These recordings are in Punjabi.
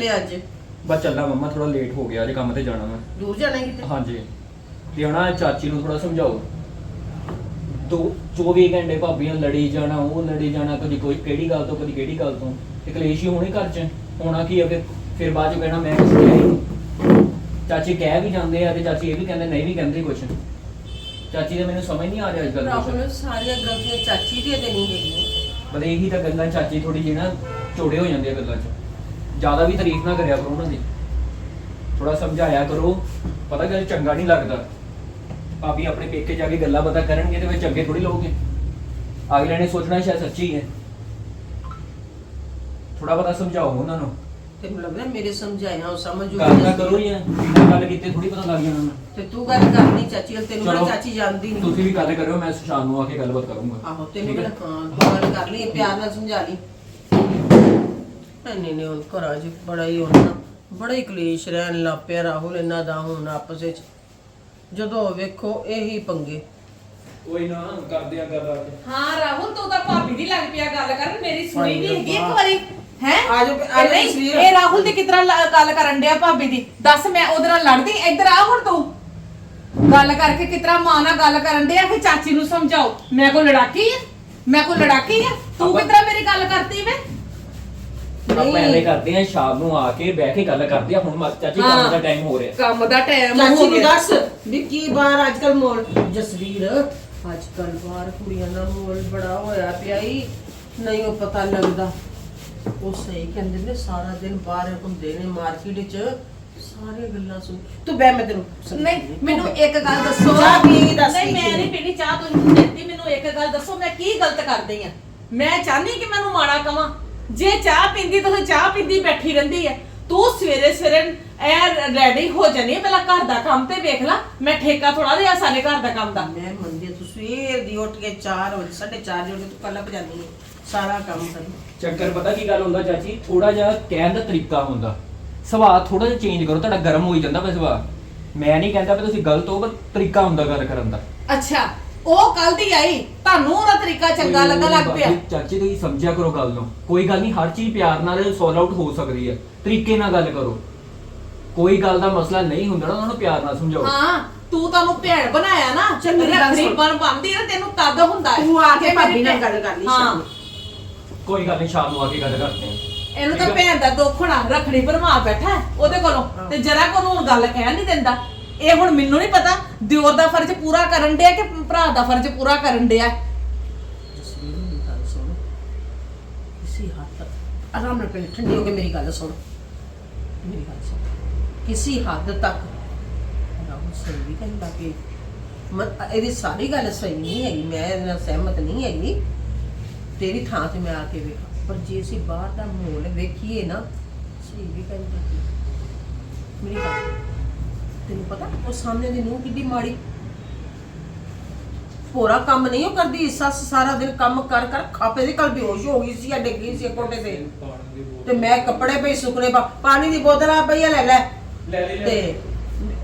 ਚੱਲੇ ਅੱਜ। ਬਸ ਚੱਲਦਾ ਮੰਮਾ ਥੋੜਾ ਲੇਟ ਹੋ ਗਿਆ ਅੱਜ ਕੰਮ ਤੇ ਜਾਣਾ ਮੈਂ ਦੂਰ ਜਾਣਾ ਕਿਤੇ? ਹਾਂਜੀ। ਤੇ ਹਣਾ ਚਾਚੀ ਨੂੰ ਥੋੜਾ ਸਮਝਾਓ। ਦੋ 24 ਘੰਟੇ ਭਾਬੀਆਂ ਲੜੀ ਜਾਣਾ ਉਹ ਲੜੀ ਜਾਣਾ ਕਦੀ ਕੋਈ ਕਿਹੜੀ ਗੱਲ ਤੋਂ ਕਦੀ ਕਿਹੜੀ ਗੱਲ ਤੋਂ। ਤੇ ਕਲੇਸ਼ ਹੀ ਹੋਣੇ ਘਰ 'ਚ। ਹੋਣਾ ਕੀ ਆ ਫਿਰ ਫਿਰ ਬਾਅਦ 'ਚ ਕਹਿਣਾ ਮੈਂ ਕੁਛ ਕਿਹਾ ਹੀ ਨਹੀਂ ਚਾਚੀ ਕਹਿ ਵੀ ਜਾਂਦੇ ਆ ਤੇ ਚਾਚੀ ਇਹ ਵੀ ਕਹਿੰਦੇ ਨਹੀਂ ਵੀ ਕਹਿੰਦੇ ਕੁਛ। ਚਾਚੀ ਦਾ ਮੈਨੂੰ ਸਮਝ ਨਹੀਂ ਆ ਰਿਹਾ ਅੱਜ ਕੱਲ੍ਹ ਕੁਛ। ਰਾਹੁਲ ਸਾਰੀਆਂ ਗਲਤੀਆਂ ਚਾਚੀ ਦੀਆਂ ਤੇ ਨਹੀਂ ਹੈਗੀਆਂ। ਬਸ ਇਹੀ ਤਾਂ ਗੱਲਾਂ ਚਾਚੀ ਥੋੜੀ ਜਿਹੀ ਨਾ ਚੋੜੇ ਹੋ ਜਾਂਦੇ ਆ ਗੱਲਾਂ 'ਚ। ਜ਼ਿਆਦਾ ਵੀ ਤਾਰੀਫ ਨਾ ਕਰਿਆ ਕਰੋ ਉਹਨਾਂ ਦੀ। ਥੋੜਾ ਸਮਝਾਇਆ ਕਰੋ। ਪਤਾ ਕਿ ਚੰਗਾ ਨਹੀਂ ਲੱਗਦਾ। ਭਾਬੀ ਆਪਣੇ ਪੇਕੇ ਜਾ ਕੇ ਗੱਲਾਂ ਪਤਾ ਕਰਨਗੇ ਤੇ ਵਿੱਚ ਅੱਗੇ ਥੋੜੀ ਲਓਗੇ ਅਗਲੇ ਨੇ ਸੋਚਣਾ ਸ਼ਾਇਦ ਸੱਚੀ ਹੈ। ਥੋੜਾ ਪਤਾ ਸਮਝਾਓ ਉਹਨਾਂ ਨੂੰ। ਤੈਨੂੰ ਲੱਗਦਾ ਮੇਰੇ ਸਮਝਾਇਆ ਉਹ ਸਮਝ ਗੱਲ ਨਾ। ਕਰੋ ਬਿਨਾਂ ਗੱਲ ਕੀਤੇ ਥੋੜੀ ਪਤਾ ਲੱਗ ਜਾਣਾ ਉਹਨੂੰ। ਤੇ ਤੂੰ ਗੱਲ ਕਰਨੀ ਚਾਚੀ ਨਾਲ ਤੈਨੂੰ ਚਲੋ। ਨਾ ਚਾਚੀ ਜਾਣਦੀ ਨਹੀਂ। ਤੁਸੀਂ ਵੀ ਗੱਲ ਕਰਿਓ ਮੈਂ ਸ਼ਾਮ ਨੂੰ ਆ ਕੇ ਗੱਲਬਾਤ ਕਰੂੰਗਾ। ਆਹੋ ਤੈਨੂੰ ਠੀਕ ਹੈ? ਕਿਹੜਾ ਹਾਂ ਤੂੰ ਗੱਲ ਕਰ ਲਈ ਪਿਆਰ ਨਾਲ ਸਮਝਾ ਲਈ। ਨਹੀਂ ਨਹੀਂ ਹੁਣ ਘਰਾਂ 'ਚ ਬੜਾ ਹੀ ਹੁਣ ਨਾ ਬੜਾ ਹੀ ਕਲੇਸ਼ ਰਹਿਣ ਲੱਗ ਪਿਆ ਰਾਹੁਲ ਇਹਨਾਂ ਦਾ ਹੁਣ ਆਪਸ ਵਿੱਚ। ਜਦੋਂ ਵੇਖੋ ਇਹੀ ਪੰਗੇ। ਕੋਈ ਨਾ ਕਰਦੇ ਆ ਗੱਲ ਆ ਕੇ। ਹਾਂ ਰਾਹੁਲ ਤੂੰ ਤਾਂ ਭਾਬੀ ਦੀ ਲੱਗ ਪਿਆ ਗੱਲ ਕਰਨ ਮੇਰੀ ਸੁਣੀ ਨਹੀਂ ਹੈਗੀ ਇੱਕ। ਵਾਰੀ ਹੈ? ਆ ਜਾਓ, ਆ ਜਾਓ ਤਸਵੀਰ। ਇਹ ਰਾਹੁਲ ਦੀ ਕਿਤਰਾ ਗੱਲ ਕਰਨ ਡਿਆ ਭਾਬੀ ਦੀ। ਦੱਸ ਮੈਂ ਉਹਦੇ ਨਾਲ ਲੜਦੀ ਇੱਧਰ ਆ ਹੁਣ ਤੂੰ। ਗੱਲ ਕਰਕੇ ਕਿਤਰਾ ਮਾਂ ਨਾਲ ਗੱਲ ਕਰਨ ਡਿਆ ਕਿ ਚਾਚੀ ਨੂੰ ਸਮਝਾਓ। ਮੈਂ ਕੋਈ ਲੜਾਕੀ ਆ? ਮੈਂ ਕੋਈ ਲੜਾਕੀ ਆ? ਤੂੰ ਆਪਾਂ- ਕਿਤਰਾ ਮੇਰੀ ਗੱਲ ਕਰਤੀ ਵੇ? ਆਪਾਂ ਐਵੇਂ ਕਰਦੇ ਆ ਸ਼ਾਮ ਨੂੰ ਆ ਕੇ ਬਹਿ ਕੇ ਗੱਲ ਕਰਦੇ ਆ ਹੁਣ ਮਾ- ਚਾਚੀ ਕੰਮ ਹਾਂ। ਦਾ ਟਾਈਮ ਹੋ ਰਿਹਾ। ਕੰਮ ਦਾ ਟਾਈਮ ਚਾਚੀ ਹੋ ਨੂੰ ਗਿਆ। ਦੱਸ ਵੀ ਕੀ ਬਾਹਰ ਅੱਜ ਕੱਲ ਮੋਲ ਜਸਵੀਰ ਅੱਜ ਕੱਲ ਬਾਹਰ ਕੁੜੀਆਂ ਦਾ ਮੋਲ ਬੜਾ ਹੋਇਆ ਪਿਆ ਈ। ਨਹੀਂ ਉਹ ਪਤਾ ਲੱਗਦਾ। ਉਹ ਸਹੀ ਕਹਿੰਦੇ ਨੇ ਸਾਰਾ ਦਿਨ ਬਾਹਰ ਹੁੰਦੇ ਨੇ ਮਾਰਕੀਟ 'ਚ। ਸਾਰੀਆਂ ਗੱਲਾਂ ਸੁਣ। ਤੂੰ ਬੈ ਮੈਂ ਤੈਨੂੰ ਸਮਝਾਉਂਦੀ ਨਹੀਂ। ਮੈਨੂੰ ਤੂੰ ਇੱਕ ਗੱਲ ਦੱਸੋ। ਚਾਹ ਪੀ ਦੱਸ ਨਹੀਂ ਕੀ ਮੈਂ? ਨਹੀਂ ਪੀਣੀ ਚਾਹ ਤੁਸੀਂ ਦਿੱਤੀ ਮੈਨੂੰ ਇੱਕ ਗੱਲ ਦੱਸੋ ਮੈਂ ਕੀ ਗਲਤ ਕਰਦੀ ਆ? ਮੈਂ ਚਾਹਨੀ ਕਿ ਮੈਨੂੰ ਮਾੜਾ ਕਵਾਂ। ਜੇ ਚਾਹ ਪੀਂਦੀ ਤਾਂ ਚਾਹ ਪੀਂਦੀ ਬੈਠੀ ਰਹਿੰਦੀ ਆ ਤੂੰ ਸਵੇਰੇ ਸਵੇਰੇ ਐ ਰੈਡੀ ਹੋ ਜਾਨੀ ਆਂ, ਪਹਿਲਾਂ ਘਰ ਦਾ ਕੰਮ ਤੇ ਵੇਖ ਲੈ। ਮੈਂ ਠੇਕਾ ਥੋੜਾ ਲਿਆ ਸਾਰੇ ਘਰ ਦਾ ਕੰਮ ਦਾ। ਮੈਂ ਮੰਨਦੀ ਹਾਂ, ਤੂੰ ਸਵੇਰ ਦੀ ਉੱਠ ਕੇ 4 ਵਜੇ 4:30 ਵਜੇ ਤੂੰ ਕੱਲਾ ਭਜਾਨੀ ਹੈ ਸਾਰਾ ਕੰਮ ਕਰਨੀ ਚੱਕਰ ਪਤਾ ਕੀ ਗੱਲ ਹੁੰਦਾ ਚਾਚੀ? ਥੋੜਾ ਜਿਹਾ ਕਹਿਣ ਦਾ ਤਰੀਕਾ ਹੁੰਦਾ। ਸੁਭਾਅ ਥੋੜਾ ਜਿਹਾ ਚੇਂਜ ਕਰੋ ਤੁਹਾਡਾ ਗਰਮ ਹੋਈ ਜਾਂਦਾ ਬਸ ਸੁਭਾਅ। ਮੈਂ ਨਹੀਂ ਕਹਿੰਦਾ ਵੀ ਤੁਸੀਂ ਗਲਤ ਹੋ ਪਰ ਤਰੀਕਾ ਹੁੰਦਾ ਗੱਲ ਕਰਨ ਦਾ। ਅੱਛਾ। ਉਹ ਕੱਲ ਦੀ ਆਈ ਤੁਹਾਨੂੰ ਉਹਦਾ ਤਰੀਕਾ ਚੰਗਾ ਲੱਗਾ ਲੱਗ ਪਿਆ। ਚਾਚੀ ਤੁਸੀਂ ਸਮਝਿਆ ਕਰੋ ਗੱਲ ਨੂੰ। ਕੋਈ ਗੱਲ ਨਹੀਂ ਹਰ ਚੀਜ਼ ਪਿਆਰ ਨਾਲ ਸੋਲਵ ਆਊਟ ਹੋ ਸਕਦੀ ਹੈ। ਤਰੀਕੇ ਨਾਲ ਗੱਲ ਕਰੋ। ਕੋਈ ਗੱਲ ਦਾ ਮਸਲਾ ਨਹੀਂ ਹੁੰਦਾ ਨਾ ਉਹਨਾਂ ਨੂੰ ਪਿਆਰ ਨਾਲ ਸਮਝਾਓ। ਹਾਂ ਤੂੰ ਤੁਹਾਨੂੰ ਭੈਣ ਬਣਾਇਆ ਨਾ ਮੇਰੀ ਗੱਲ ਰੱਖੜੀ ਸੁਣ। ਬਣ ਬੰਦੀ ਨਾ ਤੈਨੂੰ ਤਦ ਹੁੰਦਾ ਹੈ। ਤੂੰ ਆ ਕੇ ਕਿ ਮੇਰੀ ਭਾਬੀ ਨਾਲ ਗੱਲ ਕਰ ਲਈ ਹਾਂ। ਸ਼ਾਮ। ਕੋਈ ਗੱਲ ਨਹੀਂ ਸ਼ਾਮ ਨੂੰ ਆ ਕੇ ਗੱਲ ਕਰਦੇ ਹਾਂ। ਇਹਨੂੰ ਤਾਂ ਠੀਕ ਆ? ਭੈਣ ਦਾ ਦੁੱਖ ਹੋਣਾ ਰੱਖੜੀ ਭਰਵਾ ਬੈਠਾ ਹੈ ਉਹਦੇ ਕੋਲੋਂ। ਹਾਂ। ਤੇ ਜਰਾ ਕੋ ਨੂੰ ਗੱਲ ਕਹਿ ਨਹੀਂ ਦਿੰਦਾ। ਇਹ ਹੁਣ ਮੈਨੂੰ ਨਹੀਂ ਪਤਾ ਦਿਓਰ ਦਾ ਫਰਜ਼ ਪੂਰਾ ਕਰਨ ਡਿਆ ਕਿ ਭਰਾ ਦਾ ਫਰਜ਼ ਪੂਰਾ ਕਰਨ ਡਿਆ? ਜਸਵੀਰ, ਮੇਰੀ ਗੱਲ ਸੁਣ। ਕਿਸੇ ਹੱਦ ਤੱਕ ਆਰਾਮ ਨਾਲ ਪਹਿਲੇ ਠੰਡੀ ਹੋ ਕੇ ਮੇਰੀ ਗੱਲ ਸੁਣ। ਮੇਰੀ ਗੱਲ ਸੁਣ। ਕਿਸੇ ਹੱਦ ਤੱਕ ਰਾਹੁਲ ਸਹੀ ਵੀ ਕਹਿੰਦਾ ਕਿ ਮਤ ਇਹਦੀ ਸਾਰੀ ਗੱਲ ਸਹੀ ਨਹੀਂ ਹੈਗੀ, ਮੈਂ ਇਹਦੇ ਨਾਲ ਸਹਿਮਤ ਨਹੀਂ ਹੈਗੀ। ਤੇਰੀ ਥਾਂ ਤੇ ਮੈਂ ਆ ਕੇ ਵੇਖਾਂ। ਪਰ ਜੇ ਅਸੀਂ ਬਾਹਰ ਦਾ ਮਾਹੌਲ ਵੇਖੀਏ ਨਾ, ਸਹੀ ਵੀ ਕਹਿੰਦਾ ਮੇਰੀ ਗੱਲ ਤੈਨੂੰ ਪਤਾ ਉਹ ਸਾਹਮਣੇ ਦੀ ਨੂੰ ਕਿੱਡੀ ਮਾੜੀ। ਪੂਰਾ ਕੰਮ ਨਹੀਂ ਉਹ ਕਰਦੀ ਸੱਸ ਸਾਰਾ ਦਿਨ ਕੰਮ ਕਰ ਕਰ ਖਾਪੇ ਦੀ ਕੱਲ ਬੇਹੋਸ਼ ਹੋ ਗਈ ਸੀ ਆ ਡਿੱਗੀ ਸੀ ਕੋਟੇ ਤੇ। ਤੇ ਮੈਂ ਕੱਪੜੇ ਪਈ ਸੁਕਣੇ ਪਾ ਪਾਣੀ ਦੀ ਬੋਤਲ ਆ ਪਈ ਆ ਲੈ ਲੈ। ਲੈ ਲੈ ਤੇ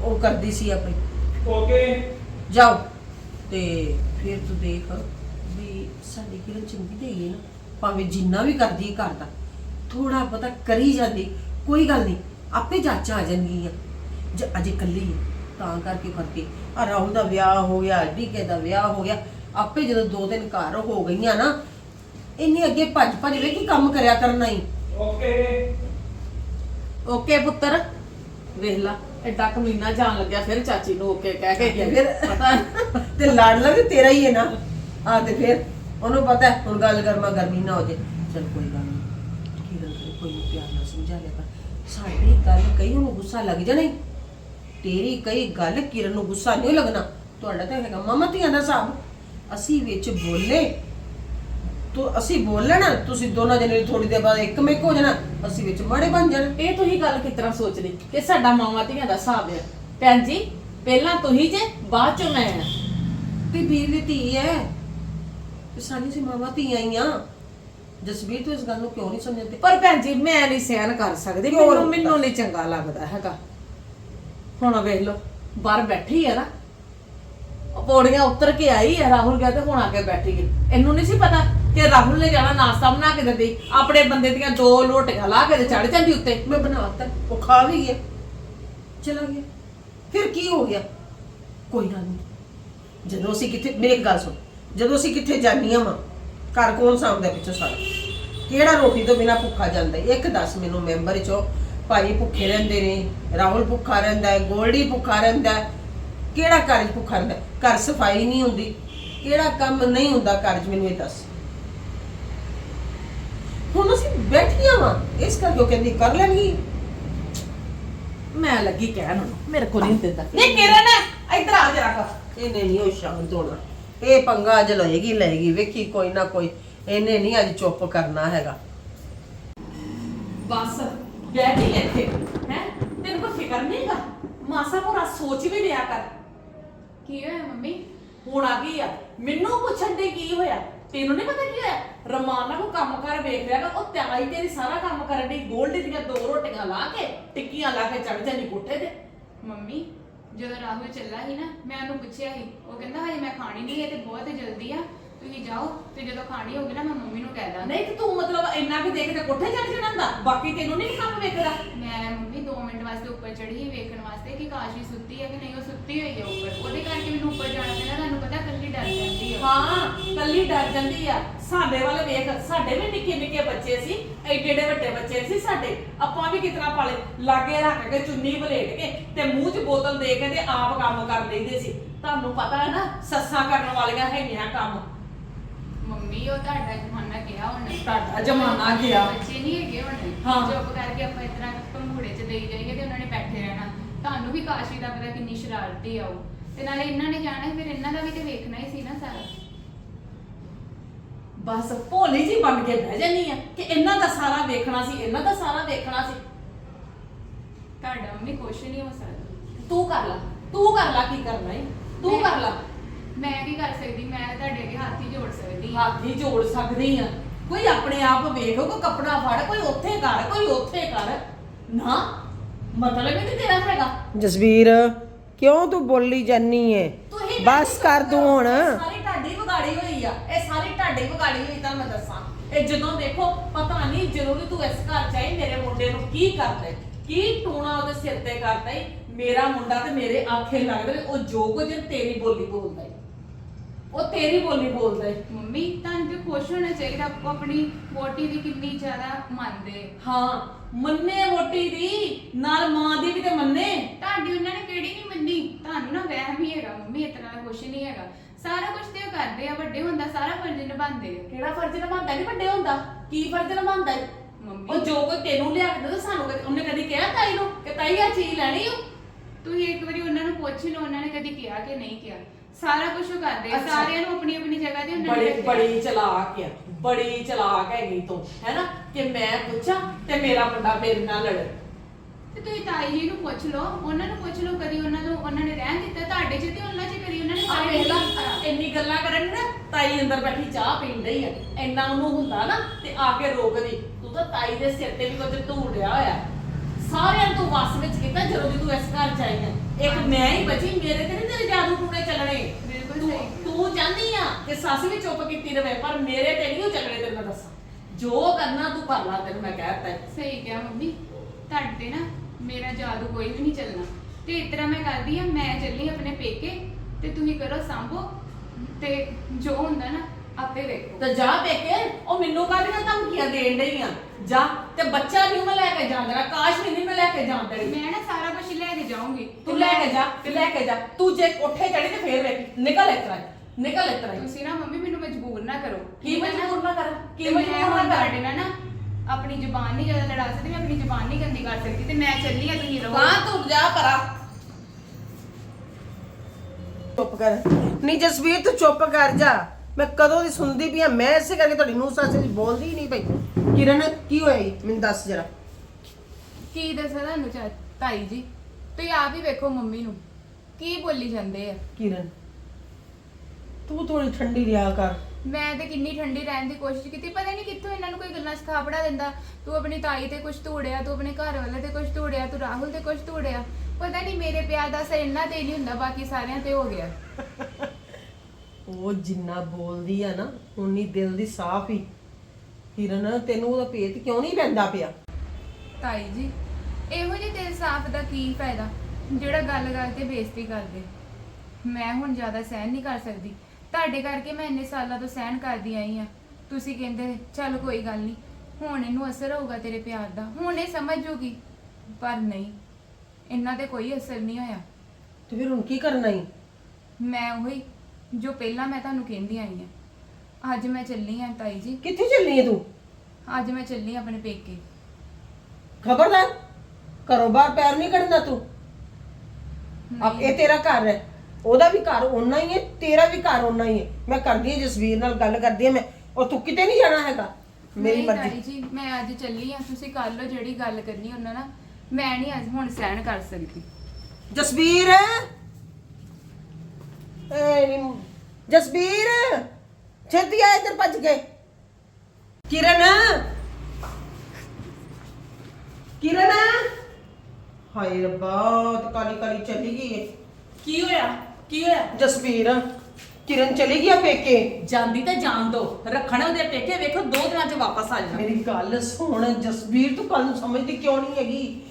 ਉਹ ਕਰਦੀ ਸੀ ਆਪਣੀ ਓਕੇ। ਜਾਓ। ਤੇ ਫਿਰ ਤੂੰ ਦੇਖ ਵੀ ਸਾਡੀ ਕਿਰਨ ਚੰਗੀ ਤੇ ਹੀ ਨਾ। ਭਾਵੇਂ ਜਿੰਨਾ ਵੀ ਕਰਦੀ ਘਰ ਦਾ ਥੋੜਾ ਬਹੁਤਾ ਕਰੀ ਜਾਂਦੀ ਕੋਈ ਗੱਲ ਨਹੀਂ ਆਪੇ ਜਾਚਾਂ ਆ ਜਾਣਗੀਆਂ ਜ ਅਜੇ ਕੱਲੀ ਹੈ ਤਾਂ ਕਰਕੇ ਫਰਕੇ ਆ ਰਾਹੁਲ ਦਾ ਵਿਆਹ ਹੋ ਗਿਆ ਡੀਕੇ ਦਾ ਵਿਆਹ ਹੋ ਗਿਆ ਆਪੇ ਜਦੋਂ ਦੋ ਦਿਨ ਘਰ ਹੋ ਗਈਆਂ ਨਾ ਇੰਨੇ ਅੱਗੇ ਭੱਜ ਭੱਜ ਵੇ ਕੀ ਕੰਮ ਕਰਿਆ ਕਰਨਾ ਹੀ ਓਕੇ। ਓਕੇ ਪੁੱਤਰ ਵੇਖ ਲਾ ਐਡਾ ਕਮੀਨਾ ਜਾਣ ਲੱਗਿਆ ਫਿਰ ਚਾਚੀ ਨੂੰ ਓਕੇ ਕਹਿ ਕੇ ਤੇ ਗਿਆ। ਫਿਰ? ਪਤਾ ਤੇ ਲਾਡਲਾ ਵੀ ਤੇਰਾ ਹੀ ਹੈ ਨਾ। ਆ ਤੇ ਫਿਰ ਉਹਨੂੰ ਪਤਾ ਹੈ, ਹੁਣ ਗੱਲ ਕਰਮਾ ਗਰਮੀ ਨਾ ਹੋ ਜੇ। ਚਲ ਕੋਈ ਗੱਲ ਨਹੀਂ ਕਿਰਨ ਨੂੰ ਕੋਈ ਨੀ ਪਿਆਰ ਨਾਲ ਸਮਝਾ ਲਿਆ ਕਰ। ਸਾਡੀ ਗੱਲ ਕਈ ਉਹਨੂੰ ਗੁੱਸਾ ਲੱਗ ਜਾਣਾ ਈ। ਤੇਰੀ ਕਈ ਗੱਲ ਕਿਰਨ ਨੂੰ ਗੁੱਸਾ ਨਹੀਂ ਲੱਗਣਾ। ਤੁਹਾਡਾ ਤਾਂ ਹੈਗਾ ਮਾਮਾ ਧੀਆਂ ਦਾ ਹਿਸਾਬ। ਅਸੀਂ ਵਿੱਚ ਬੋਲੇ। ਤੂੰ ਅਸੀਂ ਬੋਲਣਾ ਤੁਸੀਂ ਦੋਨਾਂ ਜਣੇ ਥੋੜੀ ਦੇਰ ਬਾਅਦ ਇੱਕ ਮਿੱਕ ਹੋ ਜਾਣਾ ਅਸੀਂ ਵਿੱਚ ਮਾੜੇ ਬਣ ਜਾਣਾ। ਇਹ ਤੁਸੀਂ ਗੱਲ ਕਿਸ ਤਰ੍ਹਾਂ ਸੋਚਦੇ ਕਿ ਸਾਡਾ ਮਾਵਾਂ ਧੀਆਂ ਦਾ ਹਿਸਾਬ ਹੈ ਭੈਣ ਜੀ ਪਹਿਲਾਂ ਤੁਸੀਂ ਜੇ ਬਾਅਦ ਚੋਂ ਮੈਂ ਆ। ਤੇ ਵੀਰ ਦੀ ਧੀ ਹੈ। ਤੇ ਸਾਡੀ ਸੀ ਮਾਵਾਂ ਧੀਆਂ ਹੀ ਆ। ਜਸਵੀਰ ਤੂੰ ਇਸ ਗੱਲ ਨੂੰ ਕਿਉਂ ਨਹੀਂ ਸਮਝਦੀ? ਪਰ ਭੈਣ ਜੀ ਮੈਂ ਨਹੀਂ ਸਹਿਨ ਕਰ ਸਕਦੀ। ਕਿਉਂ ਮੈਨੂੰ ਮੈਨੂੰ ਨਹੀਂ ਚੰਗਾ ਲੱਗਦਾ ਹੈਗਾ। ਹੁਣ ਵੇਖ ਲਓ, ਬਾਹਰ ਬੈਠੀ ਹੈ ਨਾ। ਉਹ ਪੌੜੀਆਂ ਉੱਤਰ ਕੇ ਆਈ ਹੈ ਰਾਹੁਲ ਗਿਆ ਤੇ ਹੁਣ ਆ ਕੇ ਬੈਠੀ ਹੈ ਇਹਨੂੰ ਨਹੀਂ ਸੀ ਪਤਾ ਕਿ ਰਾਹੁਲ ਨੇ ਜਾਣਾ ਨਾਸ਼ਤਾ ਬਣਾ ਕੇ ਦਿੰਦੀ। ਆਪਣੇ ਬੰਦੇ ਦੀਆਂ ਦੋ ਰੋਟੀਆਂ ਲਾ ਕੇ ਤੇ ਚੜ ਜਾਂਦੀ ਉੱਤੇ। ਮੈਂ ਬਣਾਤਾ ਉਹ ਖਾ ਵੀ ਗਿਆ। ਚਲਾ ਗਿਆ। ਫਿਰ ਕੀ ਹੋ ਗਿਆ? ਕੋਈ ਗੱਲ ਨਹੀਂ ਜਦੋਂ ਅਸੀਂ ਕਿੱਥੇ, ਮੇਰੀ ਇੱਕ ਗੱਲ ਸੁਣ। ਜਦੋਂ ਅਸੀਂ ਕਿੱਥੇ ਜਾਂਦੀਆਂ ਵਾਂ, ਘਰ ਕੌਣ ਸਾਂਭਦਾ ਪਿੱਛੋਂ ਸਾਰਾ? ਕਿਹੜਾ ਰੋਟੀ ਤੋਂ ਬਿਨਾ ਭੁੱਖਾ ਜਾਂਦਾ? ਇੱਕ ਦੱਸ ਮੈਨੂੰ ਮੈਂਬਰ ਚੋਂ ਭਾਈ ਭੁੱਖੇ ਰਹਿੰਦੇ ਨੇ ਰਾਹੁਲ ਭੁੱਖਾ ਰਹਿੰਦਾ ਹੈ ਗੋਲਡੀ ਭੁੱਖਾ ਰਹਿੰਦਾ ਹੈ। ਕਿਹੜਾ 'ਚ ਭੁੱਖਾ ਰਹਿੰਦਾ? ਘਰ ਸਫ਼ਾਈ ਨਹੀਂ ਹੁੰਦੀ। ਕਿਹੜਾ ਕੰਮ ਨਹੀਂ ਹੁੰਦਾ 'ਚ ਮੈਨੂੰ ਇਹ ਦੱਸ। ਹੁਣ ਅਸੀਂ ਬੈਠੀਆਂ ਵਾਂ ਇਸ ਕਰਕੇ ਉਹ ਕਹਿੰਦੀ ਕਰ ਲੈਣਗੀ? ਮੈਂ ਲੱਗੀ ਕਹਿਣ ਉਹਨੂੰ ਮੇਰੇ ਕੋਲ ਨਹੀਂ ਦਿੰਦਾ। ਨਹੀਂ ਕਿਰਨ ਇੱਧਰ ਆ ਜਰਾ ਕਰ ਇਹਨੇ ਨਹੀਂ ਉਹ ਸ਼ਾਂਤ ਹੋਣਾ ਇਹ ਪੰਗਾ ਅੱਜ ਲਏਗੀ ਲਏਗੀ। ਵੇਖੀ ਕੋਈ ਨਾ ਕੋਈ ਇਹਨੇ ਨਹੀਂ ਅੱਜ ਚੁੱਪ ਕਰਨਾ ਹੈਗਾ। ਬਸ। ਬੈਠ ਹੀ ਇੱਥੇ ਹੈ? ਤੈਨੂੰ ਕੋਈ ਫਿਕਰ ਨਹੀਂਗਾ ਮਾਸਾ ਪੂਰਾ ਸੋਚ ਵੀ ਲਿਆ ਕਰ। ਕੀ ਹੋਇਆ ਮੰਮੀ? ਹੁਣ ਆ ਗਈ ਆ। ਮੈਨੂੰ ਪੁੱਛਣ ਦੇ ਕੀ ਹੋਇਆ? ਤੈਨੂੰ ਨਹੀਂ ਪਤਾ ਕੀ ਹੋਇਆ? ਰਮਾਨ ਨਾਲ ਕੋ ਕੰਮ ਕਰ ਵੇਖ ਲਿਆ ਉਹ ਤਿਆਈ ਤੇਰੀ ਸਾਰਾ ਕੰਮ ਕਰਨ ਦੀ ਗੋਲਡੀ ਦੀਆਂ ਦੋ ਰੋਟੀਆਂ ਲਾ ਕੇ ਟਿੱਕੀਆਂ ਲਾ ਕੇ ਚੜ ਜਾਂਦੀ ਕੋਠੇ ਤੇ। ਮੰਮੀ ਜਦੋਂ ਰਾਹੁਲ ਚੱਲਾ ਸੀ ਨਾ ਮੈਂ ਉਹਨੂੰ ਪੁੱਛਿਆ ਸੀ ਉਹ ਕਹਿੰਦਾ ਹਜੇ ਮੈਂ ਖਾਣੀ ਨਹੀਂ ਹੈ ਤੇ ਬਹੁਤ ਜਲਦੀ ਆ। ਤੁਸੀਂ ਜਾਓ ਤੇ ਜਦੋਂ ਖਾਣੀ ਹੋਗੀ ਨਾ ਮੈਂ ਮੰਮੀ ਨੂੰ ਕਹਿ ਦਾਂ ਨਹੀਂ ਤੇ ਤੂੰ ਮਤਲਬ ਇੰਨਾ ਵੀ ਦੇਖ ਤੇ ਕੋਠੇ ਚੜ ਜਾਣਾ ਹੁੰਦਾ ਬਾਕੀ ਤੈਨੂੰ ਨਹੀਂ ਕੰਮ ਵੇਖਦਾ? ਮੈਂ ਮੰਮੀ 2 ਮਿੰਟ ਵਾਸਤੇ ਉੱਪਰ ਚੜ੍ਹੀ ਵੇਖਣ ਵਾਸਤੇ ਕਿ ਕਾਸ਼ੀ ਸੁੱਤੀ ਹੈ ਕਿ ਨਹੀਂ ਉਹ ਸੁੱਤੀ ਹੋਈ ਹੈ ਉੱਪਰ। ਉਹਦੇ ਕਰਕੇ ਮੈਨੂੰ ਉੱਪਰ ਜਾਣਾ ਪੈਣਾ ਤੁਹਾਨੂੰ ਪਤਾ ਕੱਲੀ ਡਰ ਜਾਂਦੀ ਹੈ। ਹਾਂ ਕੱਲੀ ਡਰ ਜਾਂਦੀ ਆ। ਸਾਡੇ ਵਾਲੇ ਵੇਖ ਸਾਡੇ ਵੀ ਨਿੱਕੇ ਨਿੱਕੇ ਬੱਚੇ ਸੀ ਐਡੇ ਐਡੇ ਵੱਡੇ ਬੱਚੇ ਸੀ ਸਾਡੇ। ਆਪਾਂ ਵੀ ਕਿਤਨਾ ਪਾਲੇ ਲਾਗੇ ਰੱਖ ਕੇ ਚੁੰਨੀ ਬਲੇਟ ਕੇ ਤੇ ਮੂੰਹ 'ਚ ਬੋਤਲ ਦੇ ਕੇ ਤੇ ਆਪ ਕੰਮ ਕਰ ਲਈਦੇ ਸੀ। ਤੁਹਾਨੂੰ ਪਤਾ ਹੈ ਨਾ ਸੱਸਾਂ ਕਰਨ ਵਾਲੀਆਂ ਹੈਗੀਆਂ ਕੰਮ। ਮੰਮੀ ਉਹ ਤੁਹਾਡਾ ਜ਼ਮਾਨਾ ਗਿਆ ਹੁਣ ਤੁਹਾਡਾ ਜ਼ਮਾਨਾ ਗਿਆ। ਬੱਚੇ ਨਹੀਂ ਹੈਗੇ ਹੁਣ। ਹਾਂ। ਚੁੱਪ ਕਰਕੇ ਆਪਾਂ ਇਸ ਤਰ੍ਹਾਂ ਪੰਘੂੜੇ 'ਚ ਦੇਈ ਜਾਈਏ ਤੇ ਉਹਨਾਂ ਨੇ ਬੈਠੇ ਰਹਿਣਾ। ਤੁਹਾਨੂੰ ਵੀ ਕਾਸ਼ੀ ਦਾ ਪਤਾ ਕਿੰਨੀ ਸ਼ਰਾਰਤੀ ਆ ਉਹ। ਤੇ ਨਾਲੇ ਇਹਨਾਂ ਨੇ ਜਾਣਾ ਫਿਰ ਇਹਨਾਂ ਦਾ ਵੀ ਤੇ ਵੇਖਣਾ ਹੀ ਸੀ ਨਾ ਸਾਰਾ। ਬਸ ਭੋਲੀ ਜੀ ਬਣ ਕੇ ਬਹਿ ਜਾਨੀ ਆ ਕਿ ਇਹਨਾਂ ਦਾ ਸਾਰਾ ਵੇਖਣਾ ਸੀ ਇਹਨਾਂ ਦਾ ਸਾਰਾ ਵੇਖਣਾ ਸੀ। ਤੁਹਾਡਾ ਮੰਮੀ ਕੁਛ ਨਹੀਂ ਹੋ ਸਕਦਾ। ਤੂੰ ਕਰ ਲੈ ਤੂੰ ਕਰ ਲੈ ਕੀ ਕਰਨਾ ਈ। ਤੂੰ ਕਰ ਲੈ। ਮੈਂ ਕੀ ਕਰ ਸਕਦੀ? ਮੈਂ ਤਾਂ ਤੁਹਾਡੇ ਅੱਗੇ ਹੱਥ ਹੀ ਜੋੜ ਸਕਦੀ ਹਾਂ। ਹੱਥ ਹੀ ਜੋੜ ਸਕਦੀ ਆ ਕੋਈ ਆਪਣੇ ਆਪ ਵੇਖੋ ਕੋਈ ਕੱਪੜਾ ਫੜ ਕੋਈ ਉੱਥੇ ਕਰ ਕੋਈ ਉੱਥੇ ਕਰ। ਨਾ ਮਤਲਬ ਹੀ ਤੇ ਤੇਰਾ ਹੈਗਾ। ਜਸਵੀਰ ਕਿਉਂ ਤੂੰ ਬੋਲੀ ਜਾਨੀ ਏ? ਤੁਸੀਂ ਬਸ ਕਰ ਦੂੰ ਹੁਣ। ਸਾਰੀ ਢਾਡੀ ਵਿਗਾੜੀ ਹੋਈ ਆ। ਇਹ ਸਾਰੀ ਢਾਡੀ ਵਿਗਾੜੀ ਹੋਈ ਤਾਂ ਮੈਂ ਦੱਸਾਂ। ਇਹ ਜਦੋਂ ਦੇਖੋ ਪਤਾ ਨਹੀਂ ਜਦੋਂ ਵੀ ਤੂੰ ਇਸ ਘਰ ਚ ਆਈ ਮੇਰੇ ਮੁੰਡੇ ਨੂੰ ਕੀ ਕਰਦਾ? ਕੀ ਟੂਣਾ ਉਹਦੇ ਸਿਰ ਤੇ ਕਰਦਾ ਈ? ਮੇਰਾ ਮੁੰਡਾ ਤੇ ਮੇਰੇ ਆਖੇ ਲੱਗਦਾ ਈ, ਉਹ ਜੋ ਕੁਝ ਤੇਰੀ ਬੋਲੀ ਬੋਲਦਾ ਈ। ਉਹ ਤੇਰੀ ਬੋਲੀ ਬੋਲਦਾ ਈ ਮੰਮੀ ਤੁਹਾਨੂੰ ਤੇ ਖੁਸ਼ ਹੋਣਾ ਚਾਹੀਦਾ ਆਪੋ ਆਪਣੀ ਵੋਟੀ ਦੀ ਕਿੰਨੀ ਜ਼ਿਆਦਾ ਮੰਨਦੇ ਹਾਂ ਮੰਨੇ ਮੋਟੀ ਦੀ ਨਾਲ ਮਾਂ ਦੀ ਵੀ ਤੇ ਮੰਨੇ। ਤੁਹਾਡੀ ਉਹਨਾਂ ਨੇ ਕਿਹੜੀ ਨਹੀਂ ਮੰਨੀ? ਤੁਹਾਨੂੰ ਨਾ ਵਹਿਮ ਹੀ ਹੈਗਾ ਮੰਮੀ ਇਤਨਾ ਦਾ ਕੁਛ ਨਹੀਂ ਹੈਗਾ। ਸਾਰਾ ਕੁਝ ਤੇ ਉਹ ਕਰਦੇ ਆ ਵੱਡੇ ਹੁੰਦਾ ਸਾਰਾ ਫਰਜ਼ ਨਿਭਾਉਂਦੇ ਆ। ਕਿਹੜਾ ਫਰਜ਼ ਨਿਭਾਉਂਦਾ ਨਹੀਂ ਵੱਡੇ ਹੁੰਦਾ? ਕੀ ਫਰਜ਼ ਨਿਭਾਉਂਦਾ? ਮੰਮੀ। ਉਹ ਜੋ ਕੋਈ ਤੈਨੂੰ ਲਿਆ ਕੇ ਦਿੰਦਾ ਸਾਨੂੰ ਕਦੇ- ਉਹਨੇ ਕਦੀ ਕਿਹਾ ਤਾਈ ਨੂੰ ਕਿ ਤਾਈ ਆ ਚੀਜ਼ ਲੈਣੀ ਓ? ਤੁਸੀਂ ਇੱਕ ਵਾਰੀ ਉਹਨਾਂ ਨੂੰ ਪੁੱਛ ਲਓ ਉਹਨਾਂ ਨੇ ਕਦੀ ਕਿਹਾ ਕਿ ਨਹੀਂ ਕਿਹਾ। ਸਾਰਾ ਕੁਝ ਉਹ ਕਰਦੇ ਆ ਅੱਛਾ। ਸਾਰਿਆਂ ਨੂੰ ਆਪਣੀ ਆਪਣੀ ਜਗ੍ਹਾ ਤੇ ਉਹਨਾਂ ਨੇ ਬੜੀ। ਬੜੀ ਚਲਾਕ ਆ ਬੜੀ ਚਲਾਕ ਹੈਗੀ ਤੂੰ ਹੈਨਾ? ਕਿ ਮੈਂ ਪੁੱਛਾਂ ਤੇ ਮੇਰਾ ਮੁੰਡਾ ਮੇਰੇ ਨਾਲ ਲੜੇ। ਤੇ ਤੁਸੀਂ ਤਾਈ ਜੀ ਨੂੰ ਪੁੱਛ ਲਓ ਉਹਨਾਂ ਨੂੰ ਪੁੱਛ ਲਓ ਕਦੀ ਉਹਨਾਂ ਨੂੰ ਉਹਨਾਂ ਨੇ ਰਹਿਣ ਦਿੱਤਾ ਤੁਹਾਡੇ ਚ ਤੇ ਉਹਨਾਂ ਚ ਕਦੀ ਉਹਨਾਂ ਨੇ ਆ ਵੇਖ ਲਾ ਇੰਨੀ ਗੱਲਾਂ ਕਰਨ ਨਾ ਤਾਈ ਅੰਦਰ ਬੈਠੀ ਚਾਹ ਪੀਣ ਡਈ ਆ। ਇੰਨਾ ਉਹਨੂੰ ਹੁੰਦਾ ਨਾ ਤੇ ਆ ਕੇ ਰੋਕਦੀ। ਤੂੰ ਤਾਂ ਤਾਈ ਦੇ ਸਿਰ ਤੇ ਵੀ ਕੁਝ ਧੂੜਿਆ ਹੋਇਆ। ਸਾਰਿਆਂ ਨੂੰ ਤੂੰ ਵਸ ਵਿੱਚ ਕੀਤਾ ਜਦੋਂ ਦੀ ਤੂੰ ਇਸ ਘਰ ਚ ਆਈ ਆ। ਇੱਕ ਮੈਂ ਹੀ ਬਚੀ ਮੇਰੇ ਤੇ ਨਹੀਂ ਤੇਰੇ ਜਾਦੂ ਟੂਣੇ ਚੱਲਣੇ। ਬਿਲਕੁਲ ਤੂੰ ਸਹੀ। ਤੂੰ ਚਾਹੁੰਦੀ ਆ ਕਿ ਸੱਸ ਵੀ ਚੁੱਪ ਕੀਤੀ ਰਵੇ ਪਰ ਮੇਰੇ ਤੇ ਨਹੀਂ ਉਹ ਚੱਲਣੇ ਤੈਨੂੰ ਮੈਂ ਦੱਸਾਂ। ਜੋ ਕਰਨਾ ਤੂੰ ਕਰ ਲੈ ਤੈਨੂੰ ਮੈਂ ਕਹਿ ਦਿੱਤਾ ਸਹੀ ਕਿਹਾ ਮੰਮੀ। ਤੁਹਾਡੇ ਤੇ ਨਾ ਮੇਰਾ ਜਾਦੂ ਕੋਈ ਵੀ ਨਹੀਂ ਚੱਲਣਾ। ਤੇ ਇਸ ਤਰ੍ਹਾਂ ਮੈਂ ਕਰਦੀ ਆ ਮੈਂ ਚੱਲੀ ਆਪਣੇ ਪੇਕੇ ਤੇ ਤੁਸੀਂ ਕਰੋ ਸੰਭੋ। ਤੇ ਜੋ ਹੁੰਦਾ ਨਾ ਆਪੇ ਵੇਖੋ। ਤੇ ਜਾ ਪੇਕੇ ਉਹ ਮੈਨੂੰ ਕਾਹਦੀਆਂ ਧਮਕੀਆਂ ਦੇਣ ਡਈ ਆ? ਜਾ ਤੇ ਬੱਚਾ ਵੀ ਮੈਂ ਲੈ ਕੇ ਜਾਣ ਦੇਣਾ ਕਾਸ਼ ਵੀ ਨਹੀਂ ਮੈਂ ਲੈ ਕੇ ਜਾਣ ਦੇਣੀ ਮੈਂ ਨਾ ਸਾਰਾ ਕੁਝ ਲੈ ਕੇ ਜਾਊਂਗੀ। ਤੂੰ ਲੈ ਕੇ ਜਾ ਤੇ ਲੈ ਕੇ ਜਾ। ਤੂੰ ਜੇ ਕੋਠੇ ਚੜੀ ਤੇ ਫੇਰ ਵੇਖ। ਨਿਕਲ ਇਤਰਾ ਨਿਕਲ ਇਤਰਾ ਤੁਸੀਂ ਨਾ ਮੰਮੀ ਮੈਨੂੰ ਮਜਬੂਰ ਨਾ ਕਰੋ। ਕੀ? ਮਜਬੂਰ ਨਾ ਕਰ? ਕੀ ਮਜਬੂਰ ਨਾ ਕਰ? ਨਾਲ ਨਾ ਆਪਣੀ ਜ਼ੁਬਾਨ ਨਹੀਂ ਜ਼ਿਆਦਾ ਲੜਾ ਸਕਦੀ ਮੈਂ ਆਪਣੀ ਜ਼ੁਬਾਨ ਨਹੀਂ ਗੰਦੀ ਕਰ ਸਕਦੀ ਤੇ ਮੈਂ ਚੱਲੀ ਆ ਤੁਸੀਂ ਰਹੋ। ਹਾਂ ਤੂੰ ਜਾ ਪਰਾ। ਚੁੱਪ ਕਰ। ਨਹੀਂ ਜਸਵੀਰ ਤੂੰ ਚੁੱਪ ਕਰ ਜਾ। ਮੈਂ ਕਦੋਂ ਦੀ ਸੁਣਦੀ ਪਈ ਆ? ਮੈਂ ਇਸੇ ਕਰਕੇ ਤੁਹਾਡੀ ਨੂੰ ਸੱਸ ਵਿੱਚ ਬੋਲਦੀ ਹੀ ਨਹੀਂ ਪਈ। ਕਿਰਨ ਕੀ ਹੋਇਆ ਈ? ਮੈਨੂੰ ਦੱਸ ਜਰਾ। ਕੀ ਦੱਸਾਂ ਤੁਹਾਨੂੰ ਚਾ- ਤਾਈ ਜੀ? ਤੁਸੀਂ ਆਪ ਹੀ ਵੇਖੋ ਮੰਮੀ ਨੂੰ। ਕੀ ਬੋਲੀ ਜਾਂਦੇ ਆ? ਕਿਰਨ ਤੂੰ ਥੋੜੀ ਠੰਡੀ ਰਿਹਾ ਕਰ। ਮੈਂ ਤੇ ਕਿੰਨੀ ਠੰਡੀ ਰਹਿਣ ਦੀ ਕੋਸ਼ਿਸ਼ ਕੀਤੀ। ਪਤਾ ਨਹੀਂ ਕਿੱਥੋਂ ਇਹਨਾਂ ਨੂੰ ਕੋਈ ਗੱਲਾਂ ਸਿਖਾ ਪੜਾ ਦਿੰਦਾ। ਤੂੰ ਆਪਣੀ ਤਾਈ ਤੇ ਕੁਝ ਧੂੜਿਆ ਤੂੰ ਆਪਣੇ ਘਰ ਵਾਲੇ ਤੇ ਕੁਝ ਧੂੜਿਆ ਤੂੰ ਰਾਹੁਲ ਤੇ ਕੁਝ ਧੂੜਿਆ। ਪਤਾ ਨਹੀਂ ਮੇਰੇ ਪਿਆਰ ਦਾ ਅਸਰ ਇਹਨਾਂ ਤੇ ਨਹੀਂ ਹੁੰਦਾ ਬਾਕੀ ਸਾਰਿਆਂ ਤੇ ਹੋ ਗਿਆ। ਉਹ ਜਿੰਨਾ ਬੋਲਦੀ ਆ ਨਾ ਉਨੀ ਦਿਲ ਦੀ ਸਾਫ਼ ਹੀ। ਕਿਰਨ ਤੈਨੂੰ ਉਹਦਾ ਪੇਟ ਕਿਉਂ ਨਹੀਂ ਪੈਂਦਾ ਪਿਆ? ਤਾਈ ਜੀ ਇਹੋ ਜਿਹੇ ਤੇਰੇ ਸਾਫ਼ ਦਾ ਕੀ ਫਾਇਦਾ? ਜਿਹੜਾ ਗੱਲ ਗੱਲ ਤੇ ਬੇਇੱਜ਼ਤੀ ਕਰਦੇ। ਮੈਂ ਹੁਣ ਜ਼ਿਆਦਾ ਸਹਿਨ ਨਹੀਂ ਕਰ ਸਕਦੀ। ਤੁਹਾਡੇ ਕਰਕੇ ਮੈਂ ਇੰਨੇ ਸਾਲਾਂ ਤੋਂ ਸਹਿਨ ਕਰਦੀ ਆਈ ਆ ਤੁਸੀਂ ਕਹਿੰਦੇ ਚੱਲ ਕੋਈ ਗੱਲ ਨਹੀਂ ਹੁਣ ਇਹਨੂੰ ਅਸਰ ਹੋਊਗਾ ਤੇਰੇ ਪਿਆਰ ਦਾ। ਹੁਣ ਇਹ ਸਮਝ ਜੂਗੀ। ਪਰ ਨਹੀਂ ਇਹਨਾਂ ਤੇ ਕੋਈ ਅਸਰ ਨਹੀਂ ਹੋਇਆ। ਤੇ ਫਿਰ ਹੁਣ ਕੀ ਕਰਨਾ ਈ? ਮੈਂ ਉਹੀ ਜੋ ਪਹਿਲਾਂ ਮੈਂ ਤੁਹਾਨੂੰ ਕਹਿੰਦੀ ਆਈ ਆ ਅੱਜ ਮੈਂ ਚੱਲੀ ਆ ਤਾਈ ਜੀ। ਕਿੱਥੇ ਚੱਲਣੀ ਹੈ ਤੂੰ? ਅੱਜ ਮੈਂ ਚੱਲੀ ਆਂ ਆਪਣੇ ਪੇਕੇ। ਖਬਰਦਾਰ ਘਰੋਂ ਬਾਹਰ ਪੈਰ ਨਹੀਂ ਕੱਢਣਾ ਤੂੰ? ਅਬ ਇਹ ਤੇਰਾ ਘਰ ਹੈ। ਉਹਦਾ ਵੀ ਘਰ ਓਨਾ ਹੀ ਹੈ ਤੇਰਾ ਵੀ ਘਰ ਓਨਾ ਹੀ ਹੈ। ਮੈਂ ਕਰਦੀ ਹਾਂ ਜਸਵੀਰ ਨਾਲ ਗੱਲ ਕਰਦੀ ਹਾਂ ਮੈਂ। ਉਹ ਤੂੰ ਕਿਤੇ ਨਹੀਂ ਜਾਣਾ ਹੈਗਾ? ਮੇਰੀ ਨਹੀਂ ਤਾਈ ਮਰਜ਼ੀ ਜੀ ਮੈਂ ਅੱਜ ਚੱਲੀ ਆ ਤੁਸੀਂ ਕਰ ਲਓ ਜਿਹੜੀ ਗੱਲ ਕਰਨੀ ਉਹਨਾਂ ਨਾਲ। ਮੈਂ ਨਹੀਂ ਅੱਜ ਹੁਣ ਸਹਿਣ ਕਰ ਸਕਦੀ। ਜਸਵੀਰ! ਨੀ- ਜਸਵੀਰ ਛੇਤੀ ਆ ਇੱਧਰ ਭੱਜ ਕੇ। ਕਿਰਨ। ਕਿਰਨ। ਹਾਏ ਰੱਬਾ ਤੇ ਕਾਲੀ ਕਾਲੀ ਚਲੀ ਗਈ ਏ। ਕੀ ਹੋਇਆ? ਕੀ ਹੋਇਆ? ਜਸਵੀਰ ਕਿਰਨ ਚਲੀ ਗਈ ਆ ਪੇਕੇ? ਜਾਂਦੀ ਤੇ ਜਾਣ ਦੋ। ਰੱਖਣ ਉਹਦੇ ਪੇਕੇ ਵੇਖੋ ਦੋ ਦਿਨਾਂ ਚ ਵਾਪਸ ਆ ਜਾਣਾ। ਮੇਰੀ ਗੱਲ ਸੁਣ ਜਸਵੀਰ ਤੂੰ ਕੱਲ ਨੂੰ ਸਮਝਦੀ ਕਿਉਂ ਨਹੀਂ ਹੈਗੀ?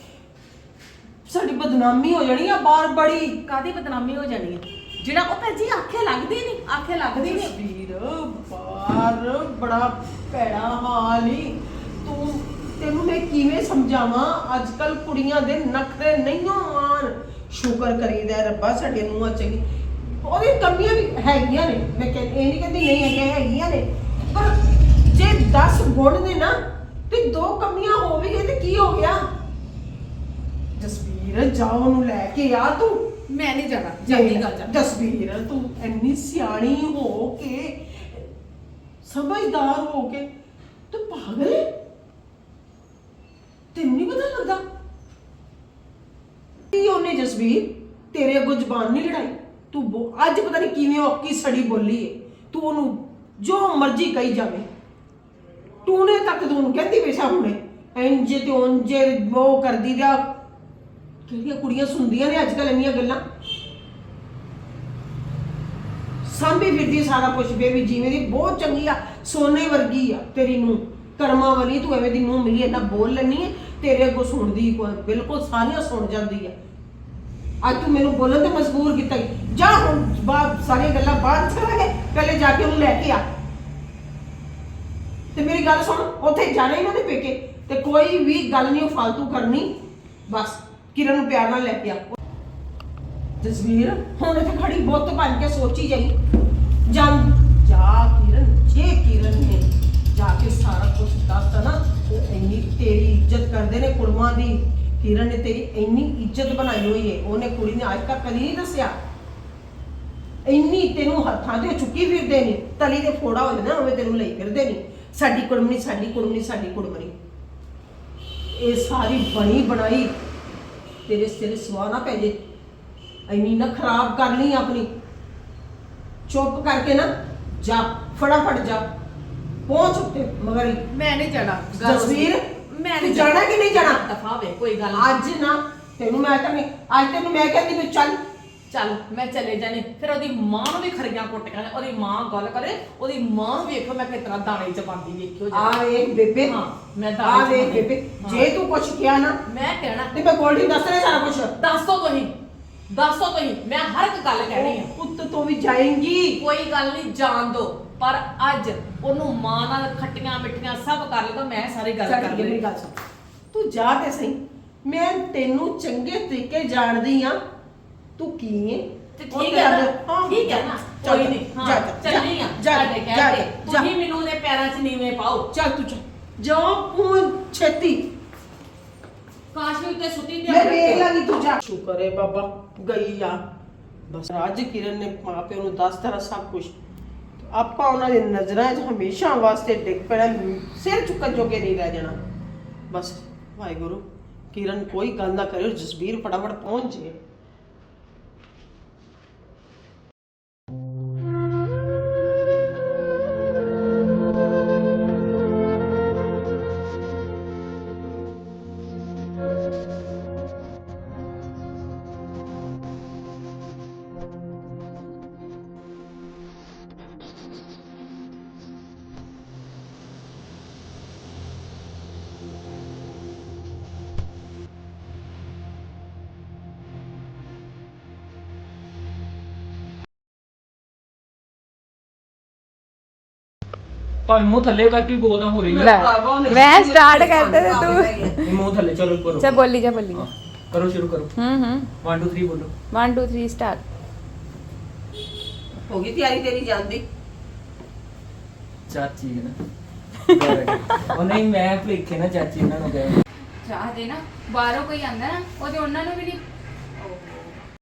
ਸਾਡੀ ਬਦਨਾਮੀ ਹੋ ਜਾਣੀ ਆ ਬਾਰ ਬੜੀ ਕਾਦੀ ਬਦਨਾਮੀ ਹੋ ਜਾਣੀ ਹੈ ਜਿਹੜਾ ਉਹ ਭੈਣ ਆਖੇ ਲੱਗਦੀ ਨਹੀਂ, ਆਖੇ ਲੱਗਦੀ ਨਹੀਂ। ਜਸਵੀਰ ਬਾਰ ਬੜਾ ਭੈੜਾ ਹਾਲ ਹੀ ਤੂੰ, ਤੈਨੂੰ ਮੈਂ ਕਿਵੇਂ ਸਮਝਾਵਾਂ? ਅੱਜ ਕੱਲ ਕੁੜੀਆਂ ਦੇ ਨਖਰੇ ਨਹੀਂ ਆਣ ਸ਼ੁਕਰ ਕਰੀਦਾ ਰੱਬਾ ਸਾਡੇ ਨੂੰਹਾਂ ਚੰਗੀ ਉਹਦੀ ਕਮੀਆਂ ਵੀ ਹੈਗੀਆਂ ਨੇ। ਮੈਂ ਕਹਿੰਦੀ ਇਹ ਨਹੀਂ ਕਹਿੰਦੀ ਨਹੀਂ ਹੈਗੀਆਂ ਹੈਗੀਆਂ ਨੇ। ਪਰ ਜੇ 10 ਗੁਣ ਨੇ ਨਾ, ਤੇ ਦੋ ਕਮੀਆਂ ਹੋ ਵੀ ਗਏ ਤੇ ਕੀ ਹੋ ਗਿਆ? ਜਸਵੀਰ ਜਾ ਉਹਨੂੰ ਲੈ ਕੇ ਆ ਤੂੰ। ਮੈਂ ਨਹੀਂ ਜਾਣਾ। ਜਲਦੀ ਗੱਲ ਜਾ ਜਸਵੀਰ ਤੂੰ ਇੰਨੀ ਸਿਆਣੀ ਹੋ ਕੇ ਸਮਝਦਾਰ ਹੋ ਕੇ। ਤੂੰ ਪਾਗਲ ਹੈ ਤੈਨੂੰ ਨਹੀਂ ਪਤਾ ਲੱਗਦਾ? ਕੀ ਉਹਨੇ ਜਸਵੀਰ ਤੇਰੇ ਅੱਗੋਂ ਜ਼ਬਾਨ ਨਹੀਂ ਲੜਾਈ? ਤੂੰ ਬੋ- ਅੱਜ ਪਤਾ ਨਹੀਂ ਕਿਵੇਂ ਉਹ ਕੀ ਸੜੀ ਬੋਲੀ ਏ। ਤੂੰ ਉਹਨੂੰ ਜੋ ਮਰਜ਼ੀ ਕਹੀ ਜਾਵੇ। ਟੂਨੇ ਤੱਕ ਤੂੰ ਉਹਨੂੰ ਕਹਿੰਦੀ ਵੇਸਾ ਹੁਣੇ ਇੰਜ ਤੇ ਉਂਝ ਉਹ ਕਰਦੀ ਦਾ ਕਿਹੜੀਆਂ ਕੁੜੀਆਂ ਸੁਣਦੀਆਂ ਨੇ ਅੱਜ ਕੱਲ ਇੰਨੀਆਂ ਗੱਲਾਂ? ਸਾਂਭੀ ਫਿਰਦੀ ਸਾਰਾ ਕੁਝ ਬੇਬੀ ਜਿਵੇਂ ਦੀ ਬਹੁਤ ਚੰਗੀ ਆ, ਸੋਨੇ ਵਰਗੀ ਆ ਤੇਰੀ ਨੂੰ ਕਰਮਾਂ ਵਾਲੀ ਤੂੰ ਐਵੇਂ ਦੀ ਨੂੰ ਮਿਲੀ, ਇੰਨਾ ਬੋਲ ਲੈਣੀ ਹੈ, ਤੇਰੇ ਅੱਗੋਂ ਸੁਣਦੀ ਕੋਈ, ਬਿਲਕੁਲ ਸਾਰੀਆਂ ਸੁਣ ਜਾਂਦੀ ਆ। ਅੱਜ ਤੂੰ ਮੈਨੂੰ ਬੋਲਣ ਤੇ ਮਜਬੂਰ ਕੀਤਾ ਜਾ ਹੁਣ ਬਾਹਰ ਸਾਰੀਆਂ ਗੱਲਾਂ ਬਾਹਰ ਚ ਗਏ ਪਹਿਲੇ ਜਾ ਕੇ ਉਹਨੂੰ ਲੈ ਕੇ ਆ। ਤੇ ਮੇਰੀ ਗੱਲ ਸੁਣ, ਉੱਥੇ ਜਾਣਾ ਇਹਨਾਂ ਦੇ ਪੇਕੇ, ਤੇ ਕੋਈ ਵੀ ਗੱਲ ਨਹੀਂ ਉਹ ਫालतू ਕਰਨੀ, ਬਸ। ਕਿਰਨ ਨੂੰ ਪਿਆਰ ਨਾਲ ਲੈ ਕੇ ਆ। ਜਸਵੀਰ, ਹੁਣ ਇੱਥੇ ਖੜੀ ਬੁੱਤ ਬਣ ਕੇ ਸੋਚੀ ਜਾਈ। ਜਾਂ ਜਾ ਕਿਰਨ, ਜੇ ਕਿਰਨ ਨੇ ਜਾ ਕੇ ਸਾਰਾ ਕੁਝ ਦੱਸਤਾ ਨਾ ਤੇ ਇੰਨੀ ਤੇਰੀ ਇੱਜ਼ਤ ਕਰਦੇ ਨੇ ਕੁੜਮਾਂ ਦੀ। ਕਿਰਨ ਨੇ ਤੇਰੀ ਇੰਨੀ ਇੱਜ਼ਤ ਬਣਾਈ ਹੋਈ ਏ। ਉਹਨੇ ਕੁੜੀ ਨੇ ਅੱਜ ਤੱਕ ਕਦੀ ਨਹੀਂ ਦੱਸਿਆ। ਇੰਨੀ ਤੈਨੂੰ ਹੱਥਾਂ ਤੇ ਚੁੱਕੀ ਫਿਰਦੇ ਨੇ। ਤਲੀ ਦੇ ਫੋੜਾ ਹੋ ਜਾਂਦਾ ਉਵੇਂ ਤੈਨੂੰ ਲਈ ਫਿਰਦੇ ਨੇ। ਸਾਡੀ ਕੁੜਮਣੀ ਸਾਡੀ ਕੁੜਮਣੀ ਸਾਡੀ ਕੁੜਮਣੀ। ਇਹ ਸਾਰੀ ਬਣੀ ਬਣਾਈ ਤੇਰੇ ਸਿਰ ਸਵਾ ਨਾ ਪੈ ਜੇ। ਇੰਨੀ ਨਾ ਖਰਾਬ ਕਰ ਲਈ ਆਪਣੀ। ਚੁੱਪ ਕਰਕੇ ਨਾ ਜਾ ਫਟਾਫਟ ਜਾ। ਪਹੁੰਚ ਉੱਤੇ ਮਗਰ। ਮੈਂ ਨਹੀਂ ਜਾਣਾ। ਗੱਲ ਜਸਵੀਰ ਮੈਂ ਤੂੰ ਨਹੀਂ ਜਾਣਾ ਕਿ ਨਹੀਂ ਜਾਣਾ? ਦਫਾ ਵੇ ਕੋਈ ਗੱਲ ਨਹੀਂ। ਅੱਜ ਨਾ ਤੈਨੂੰ ਮੈਂ ਤਾਂ ਨਹੀਂ ਅੱਜ ਤੈਨੂੰ ਮੈਂ ਕਹਿੰਦੀ ਵੀ ਚੱਲ। ਚੱਲ ਮੈਂ ਚਲੇ ਜਾਣੀ ਫਿਰ ਉਹਦੀ ਮਾਂ ਨੂੰ ਵੀ ਖਰੀਆਂ ਕੁੱਟੀਆਂ ਨੇ ਉਹਦੀ ਮਾਂ ਗੱਲ ਕਰੇ ਉਹਦੀ ਮਾਂ ਨੂੰ ਵੇਖੋ ਮੈਂ ਕਿਤਨਾ ਦਾਣੇ ਚ ਪਾਉਂਦੀ ਵੇਖਿਓ ਆ ਵੇਖ ਬੇਬੇ ਹਾਂ, ਮੈਂ ਆ ਵੇਖ ਪਾਉਂਦੀ। ਬੇਬੇ ਹਾਂ। ਜੇ ਤੂੰ ਕੁਛ ਕਿਹਾ ਨਾ ਮੈਂ ਕਹਿਣਾ ਤੇ ਮੈਂ ਗੋਲਡੀ ਦੱਸ ਰਿਹਾ ਸਾਰਾ ਕੁਝ ਦੱਸੋ ਤੁਸੀਂ ਦੱਸੋ ਤੁਸੀਂ ਮੈਂ ਹਰ ਇੱਕ ਗੱਲ ਕਹਿਣੀ ਆ। ਪੁੱਤ ਤੋਂ ਵੀ ਜਾਏਂਗੀ। ਕੋਈ ਗੱਲ ਨਹੀਂ ਜਾਣ ਦੋ। ਪਰ ਅੱਜ ਉਹਨੂੰ ਮਾਂ ਨਾਲ ਖੱਟੀਆਂ ਮਿੱਠੀਆਂ ਸਭ ਕਰ ਲਗਾ ਮੈਂ ਸਾਰੀ ਗੱਲ ਕਰ ਮੇਰੀ ਲਈ ਗੱਲ ਸੁਣ। ਤੂੰ ਜਾ ਤੇ ਸਹੀ। ਮੈਂ ਤੈਨੂੰ ਚੰਗੇ ਤਰੀਕੇ ਜਾਣਦੀ ਆ। ਤੂੰ ਕੀ ਹੈ? ਤੇ ਠੀਕ ਤੇ ਹੈ ਨਾ? ਠੀਕ ਹੈ ਨਾ? ਕੋਈ ਨਹੀਂ ਜਾ, ਹਾਂ ਜਾ, ਚੱਲੀ ਆ ਜਾ, ਕਹਿ ਜਾ। ਤੁਸੀਂ ਮੈਨੂੰ ਉਹਦੇ ਪੈਰਾਂ 'ਚ ਨੀਵੇਂ ਪਾਓ। ਚੱਲ ਤੂੰ ਚੱਲ ਜਾ ਪੂੰ ਛੇਤੀ। ਕਾਸ਼ ਉੱਤੇ ਸੁੱਤੀ ਤੇ ਮੈਂ ਵੇਖ ਲਾਂਗੀ ਤੂੰ ਜਾ। ਸ਼ੁਕਰ ਹੈ ਬਾਬਾ ਗਈ ਆ। ਬਸ ਰਾਜ ਕਿਰਨ ਨੇ ਮਾਂ ਪਿਓ ਨੂੰ ਦੱਸ ਤਰ੍ਹਾਂ ਸਭ ਕੁਝ ਆਪਾਂ ਉਹਨਾਂ ਦੀ ਨਜ਼ਰਾਂ 'ਚ ਹਮੇਸ਼ਾ ਵਾਸਤੇ ਡਿੱਗ ਪੈਣਾ ਸਿਰ ਚੁੱਕਣ ਜੋਗੇ ਨਹੀਂ ਰਹਿ ਜਾਣਾ। ਬਸ ਵਾਹਿਗੁਰੂ ਕਿਰਨ ਕੋਈ ਗੱਲ ਨਾ ਕਰਿਓ ਜਸਬੀਰ ਫਟਾਫਟ ਪਹੁੰਚ ਜੇ ਭਾਵੇਂ ਮੂੰਹ ਥੱਲੇ ਕਰਕੇ ਬੋਲਦਾ ਹੋ ਰਹੀ ਹੈ ਲੈ, ਮੈਂ start ਕਰਤਾ ਤੇ ਤੂੰ- ਇਹ ਮੂੰਹ ਥੱਲੇ ਚਲੋ ਕਰੋ ਚਾ ਬੋਲੀ ਜਾ ਬੋਲੀ ਹਾਂ, ਕਰੋ ਸ਼ੁਰੂ ਕਰੋ। ਹੂੰ ਹੂੰ। 1 2 3 ਬੋਲੋ। 1 2 3 ਸਟਾਰਟ ਹੋ ਗਈ ਤਿਆਰੀ ਤੇਰੀ ਜਾਂਦੀ ਚਾਚੀ ਹੈ ਨਾ। ਉਹ ਨਹੀਂ ਮੈਂ ਭੁਲੇਖੇ ਨਾ ਚਾਚੀ ਇਹਨਾਂ ਨੂੰ ਕਹਿ ਚਾਹ ਦੇ ਨਾ ਬਾਹਰੋਂ ਕੋਈ ਆਂਦਾ ਨਾ ਉਹਦੇ ਉਹਨਾਂ ਨੂੰ ਵੀ ਨਹੀਂ